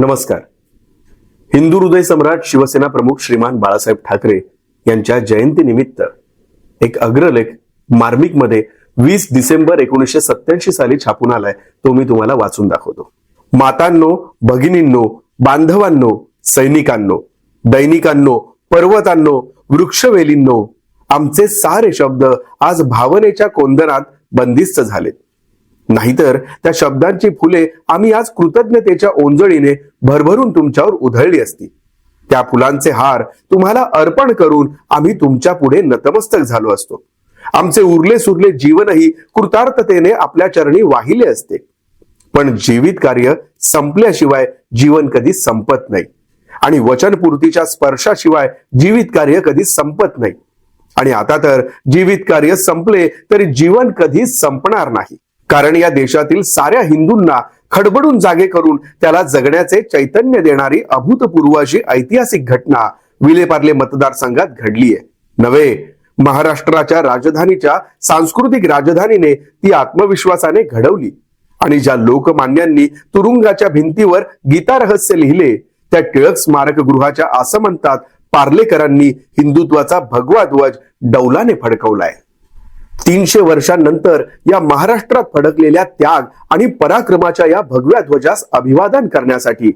नमस्कार. हिंदू हृदय सम्राट शिवसेना प्रमुख श्रीमान बाळासाहेब ठाकरे यांच्या जयंतीनिमित्त एक अग्रलेख मार्मिकमध्ये वीस डिसेंबर एकोणीसशे सत्याऐंशी साली छापून आलाय तो मी तुम्हाला वाचून दाखवतो. मातांनो भगिनींनो बांधवांनो सैनिकांनो दैनिकांनो पर्वतांनो वृक्षवेलींनो आमचे सारे शब्द आज भावनेच्या कोंदनात बंदिस्त झालेत. नाहीतर त्या शब्दांची फुले आम्ही आज कृतज्ञतेच्या ओंजळीने भरभरून तुमच्यावर उधळली असती. त्या फुलांचे हार तुम्हाला अर्पण करून आम्ही तुमच्यापुढे नतमस्तक झालो असतो. आमचे उरले सुरले जीवनही कृतार्थतेने आपल्या चरणी वाहिले असते. पण जीवित कार्य संपल्याशिवाय जीवन कधी संपत नाही. आणि वचनपूर्तीच्या स्पर्शाशिवाय जीवित कार्य कधी संपत नाही. आणि आता तर जीवित कार्य संपले तरी जीवन कधी संपणार नाही. कारण या देशातील साऱ्या हिंदूंना खडबडून जागे करून त्याला जगण्याचे चैतन्य देणारी अभूतपूर्व अशी ऐतिहासिक घटना विलेपार्ले मतदारसंघात घडली आहे नव्हे महाराष्ट्राच्या राजधानीच्या सांस्कृतिक राजधानीने ती आत्मविश्वासाने घडवली. आणि ज्या लोकमान्यांनी तुरुंगाच्या भिंतीवर गीता रहस्य लिहिले त्या टिळक स्मारक गृहाच्या आसमंतात पार्लेकरांनी हिंदुत्वाचा भगवा ध्वज डौलाने फडकवलाय. तीनशे वर्षांनंतर या महाराष्ट्रात फडकलेल्या त्याग आणि पराक्रमाच्या या भगव्या ध्वजास अभिवादन करण्यासाठी.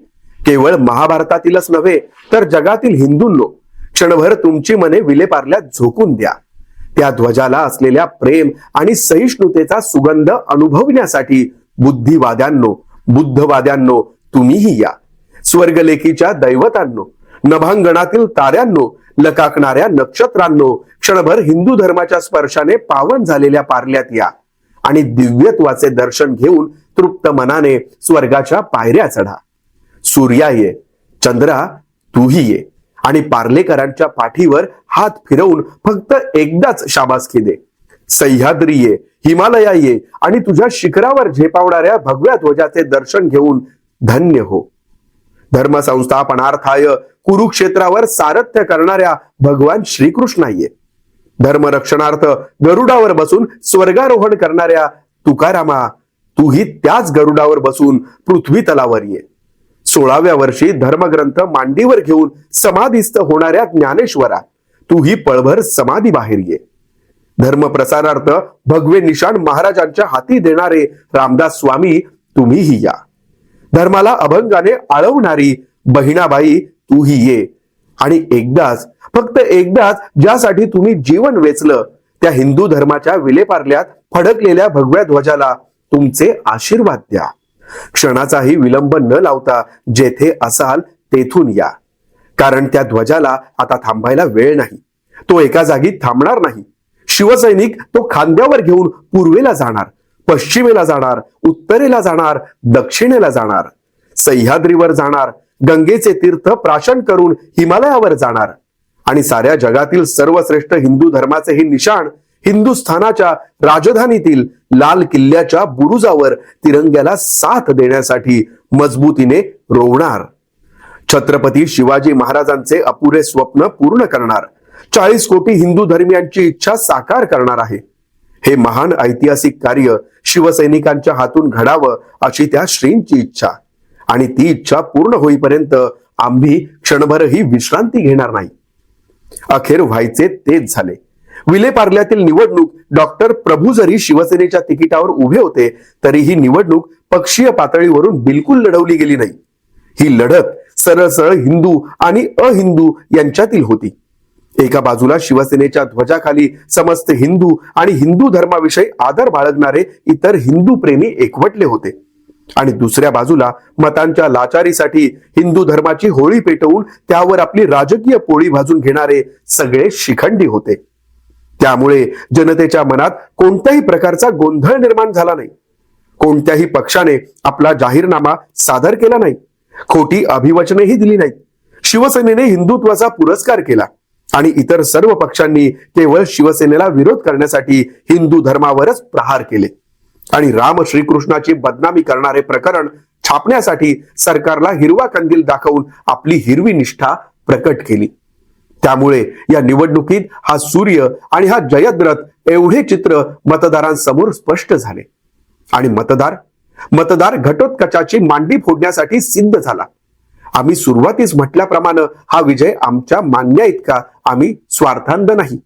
केवळ महाभारतातीलच नव्हे तर जगातील हिंदूंनो क्षणभर तुमची मने विलेपारल्यात झोकून द्या. त्या ध्वजाला असलेल्या प्रेम आणि सहिष्णुतेचा सुगंध अनुभवण्यासाठी बुद्धिवाद्यांनो बुद्धवाद्यांनो तुम्हीही या. स्वर्गलेखीच्या दैवतांनो नभांगणातील ताऱ्यांनो लकाकणाऱ्या नक्षत्रांनो क्षणभर हिंदू धर्माच्या स्पर्शाने पावन झालेल्या पारल्यात या. आणि दिव्यत्वाचे दर्शन घेऊन तृप्त मनाने स्वर्गाच्या पायऱ्या चढा. सूर्या ये चंद्रा तूही ये. आणि पार्लेकरांच्या पाठीवर हात फिरवून फक्त एकदाच शाबासकी दे. सह्याद्री ये हिमालया ये. आणि तुझ्या शिखरावर झेपावणाऱ्या भगव्या ध्वजाचे दर्शन घेऊन धन्य हो. धर्म संस्थापनार्थाय कुरुक्षेत्रावर सारथ्य करणाऱ्या भगवान श्रीकृष्णाये. धर्मरक्षणार्थ गरुडावर बसून स्वर्गारोहण करणाऱ्या तुकारामा तूही त्याच गरुडावर बसून पृथ्वी तलावर ये सोळाव्या वर्षी धर्मग्रंथ मांडीवर घेऊन समाधीस्थ होणाऱ्या ज्ञानेश्वरा तूही पळभर समाधी बाहेर ये धर्म प्रसारार्थ भगवे निशाण महाराजांच्या हाती देणारे रामदास स्वामी तुम्हीही या. धर्माला अभंगाने आळवणारी बहिणाबाई तूही ये. आणि एकदाच फक्त एकदाच ज्यासाठी तुम्ही जीवन वेचलं त्या हिंदू धर्माच्या विलेपार्ल्यात फडकलेल्या भगव्या ध्वजाला तुमचे आशीर्वाद द्या. क्षणाचाही विलंब न लावता जेथे असाल तेथून या. कारण त्या ध्वजाला आता थांबायला वेळ नाही. तो एका जागी थांबणार नाही. शिवसैनिक तो खांद्यावर घेऊन पूर्वेला जाणार. पश्चिमेला जाणार उत्तरेला जाणार दक्षिणेला जाणार. सह्याद्रीवर जाणार गंगेचे तीर्थ प्राशन करून हिमालयावर जाणार. आणि साऱ्या जगातील सर्वश्रेष्ठ हिंदू धर्माचे हे निशाण हिंदुस्थानाच्या राजधानीतील लाल किल्ल्याच्या बुरुजावर तिरंग्याला साथ देण्यासाठी मजबूतीने रोवणार. छत्रपती शिवाजी महाराजांचे अपुरे स्वप्न पूर्ण करणार. चाळीस कोटी हिंदू धर्मियांची इच्छा साकार करणार आहे. हे महान ऐतिहासिक कार्य शिवसैनिकांच्या हातून घडावं अशी त्या श्रींची इच्छा. आणि ती इच्छा पूर्ण होईपर्यंत आम्ही क्षणभरही विश्रांती घेणार नाही. अखेर व्हायचे तेच झाले. विलेपार्ल्यातील निवडणूक डॉक्टर प्रभू जरी शिवसेनेच्या तिकिटावर उभे होते तरी ही निवडणूक पक्षीय पातळीवरून बिलकुल लढवली गेली नाही. ही लढत सरळ सरळ हिंदू आणि अहिंदू यांच्यातील होती. एका बाजूला शिवसेनेच्या ध्वजाखाली समस्त हिंदू आणि हिंदू धर्माविषयी आदर बाळगणारे इतर हिंदू प्रेमी एकवटले होते. आणि दुसऱ्या बाजूला मतांच्या लाचारीसाठी हिंदू धर्माची होळी पेटवून त्यावर आपली राजकीय पोळी भाजून घेणारे सगळे शिखंडी होते. त्यामुळे जनतेच्या मनात कोणत्याही प्रकारचा गोंधळ निर्माण झाला नाही. कोणत्याही पक्षाने आपला जाहीरनामा सादर केला नाही. खोटी अभिवचनेही दिली नाहीत. शिवसेनेने हिंदुत्वाचा पुरस्कार केला. आणि इतर सर्व पक्षांनी केवळ शिवसेनेला विरोध करण्यासाठी हिंदू धर्मावरच प्रहार केले. आणि राम श्रीकृष्णाची बदनामी करणारे प्रकरण छापण्यासाठी सरकारला हिरवा कंदील दाखवून आपली हिरवी निष्ठा प्रकट केली. त्यामुळे या निवडणुकीत हा सूर्य आणि हा जयद्रथ एवढे चित्र मतदारांसमोर स्पष्ट झाले. आणि मतदार मतदार घटोत्कचाची मांडी फोडण्यासाठी सिद्ध झाला. आम्ही सुरुवातीस म्हटल्याप्रमाणे हा विजय आमच्या मान्या इतका आम्ही स्वार्थांध नाही.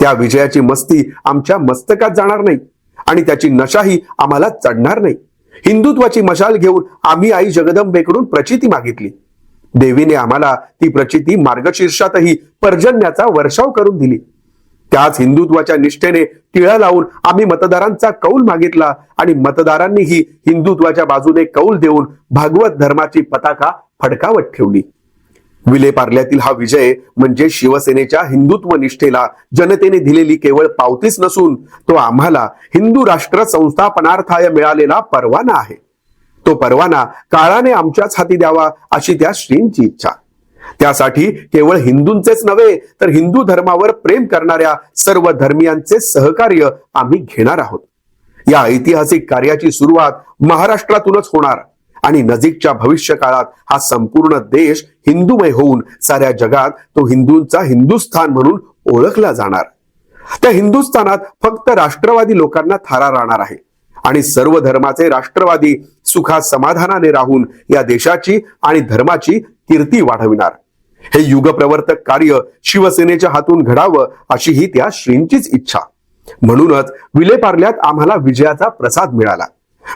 त्या विजयाची मस्ती आमच्या मस्तकात जाणार नाही आणि त्याची नशाही आम्हाला चढणार नाही. हिंदुत्वाची मशाल घेऊन आम्ही आई जगदंबेकडून प्रचिती मागितली. देवीने आम्हाला ती प्रचिती मार्गशीर्षातही पर्जन्याचा वर्षाव करून दिली. त्याच हिंदुत्वाच्या निष्ठेने टिळा लावून आम्ही मतदारांचा कौल मागितला आणि मतदारांनीही हिंदुत्वाच्या बाजूने कौल देऊन भागवत धर्माची पताका फडकावत ठेवली. विलेपार्ल्यातील हा विजय म्हणजे शिवसेनेच्या हिंदुत्व निष्ठेला जनतेने दिलेली केवळ पावतीच नसून तो आम्हाला हिंदू राष्ट्र संस्थापनार्थाय मिळालेला परवाना आहे. तो परवाना काळाने आमच्याच हाती द्यावा अशी त्या श्रींची इच्छा. त्यासाठी केवळ हिंदूंचेच नव्हे तर हिंदू धर्मावर प्रेम करणाऱ्या सर्व धर्मियांचे सहकार्य आम्ही घेणार आहोत. या ऐतिहासिक कार्याची सुरुवात महाराष्ट्रातूनच होणार आणि नजीकच्या भविष्य काळात हा संपूर्ण देश हिंदूमय होऊन साऱ्या जगात तो हिंदूंचा हिंदुस्थान म्हणून ओळखला जाणार. त्या हिंदुस्थानात फक्त राष्ट्रवादी लोकांना थारा राहणार आहे. आणि सर्व धर्माचे राष्ट्रवादी सुखात समाधानाने राहून या देशाची आणि धर्माची कीर्ती वाढविणार. हे युगप्रवर्तक कार्य शिवसेनेच्या हातून घडावं अशी ही त्या श्रींचीच इच्छा. म्हणूनच विलेपार्ल्यात आम्हाला विजयाचा प्रसाद मिळाला.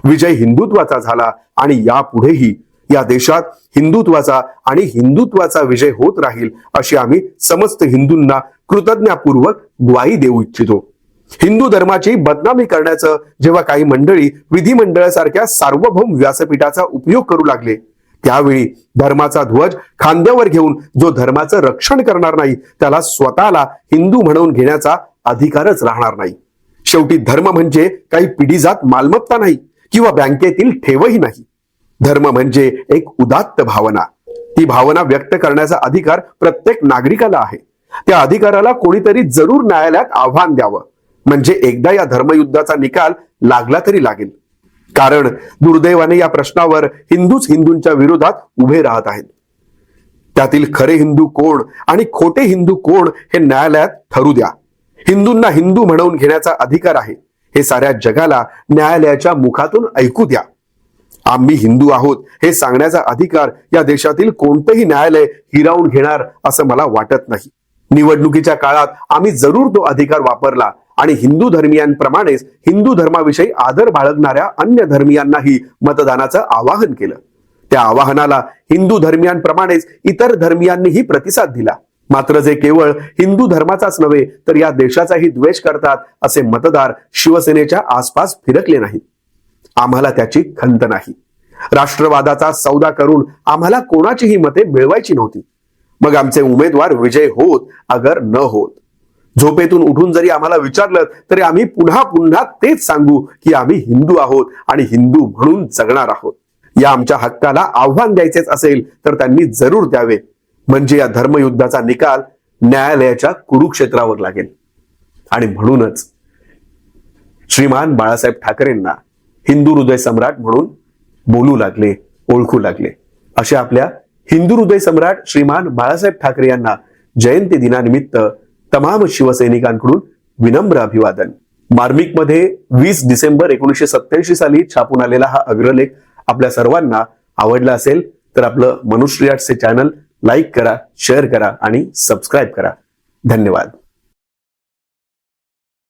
विजय हिंदुत्वाचा झाला आणि यापुढेही या देशात हिंदुत्वाचा आणि हिंदुत्वाचा विजय होत राहील अशी आम्ही समस्त हिंदूंना कृतज्ञापूर्वक ग्वाही देऊ इच्छितो. हिंदू धर्माची बदनामी करण्याचं जेव्हा काही मंडळी विधिमंडळासारख्या सार्वभौम व्यासपीठाचा उपयोग करू लागले त्यावेळी धर्माचा ध्वज खांद्यावर घेऊन जो धर्माचं रक्षण करणार नाही त्याला स्वतःला हिंदू म्हणून घेण्याचा अधिकारच राहणार नाही. शेवटी धर्म म्हणजे काही पिढीजात मालमत्ता नाही किंवा बँकेतील ठेवही नाही. धर्म म्हणजे एक उदात्त भावना. ती भावना व्यक्त करण्याचा अधिकार प्रत्येक नागरिकाला आहे. त्या अधिकाराला कोणीतरी जरूर न्यायालयात आव्हान द्यावं. म्हणजे एकदा या धर्मयुद्धाचा निकाल लागला तरी लागेल. कारण दुर्दैवाने या प्रश्नावर हिंदूच हिंदूंच्या विरोधात उभे राहत आहेत. त्यातील खरे हिंदू कोण आणि खोटे हिंदू कोण हे न्यायालयात ठरू द्या. हिंदूंना हिंदू म्हणवून घेण्याचा अधिकार आहे. हे साऱ्या जगाला न्यायालयाच्या मुखातून ऐकू द्या. आम्ही हिंदू आहोत हे सांगण्याचा अधिकार या देशातील कोणतंही न्यायालय हिरावून घेणार असं मला वाटत नाही. निवडणुकीच्या काळात आम्ही जरूर तो अधिकार वापरला आणि हिंदू धर्मियांप्रमाणेच हिंदू धर्माविषयी आदर बाळगणाऱ्या अन्य धर्मियांनाही मतदानाचं आवाहन केलं. त्या आवाहनाला हिंदू धर्मियांप्रमाणेच इतर धर्मियांनीही प्रतिसाद दिला. मात्र जे केवळ हिंदू धर्माचाच नव्हे तर या देशाचाही द्वेष करतात असे मतदार शिवसेनेच्या आसपास फिरकले नाहीत. आम्हाला त्याची खंत नाही. राष्ट्रवादाचा सौदा करून आम्हाला कोणाचीही मते मिळवायची नव्हती. मग आमचे उमेदवार विजय होत अगर न होत. झोपेतून उठून जरी आम्हाला विचारलं तरी आम्ही पुन्हा पुन्हा तेच सांगू की आम्ही हिंदू आहोत आणि हिंदू म्हणून जगणार आहोत. या आमच्या हक्काला आव्हान द्यायचेच असेल तर त्यांनी जरूर द्यावे. म्हणजे या धर्मयुद्धाचा निकाल न्यायालयाच्या कुरुक्षेत्रावर लागेल. आणि म्हणूनच श्रीमान बाळासाहेब ठाकरेंना हिंदू हृदय सम्राट म्हणून बोलू लागले ओळखू लागले. अशा आपल्या हिंदू हृदय सम्राट श्रीमान बाळासाहेब ठाकरे यांना जयंती दिनानिमित्त तमाम शिवसैनिकांकडून विनम्र अभिवादन. मार्मिकमध्ये वीस डिसेंबर एकोणीसशे सत्याऐंशी साली छापून आलेला हा अग्रलेख आपल्या सर्वांना आवडला असेल तर आपलं मनुश्री आर्ट्सचे चॅनल लाईक करा शेअर करा आणि सबस्क्राईब करा. धन्यवाद.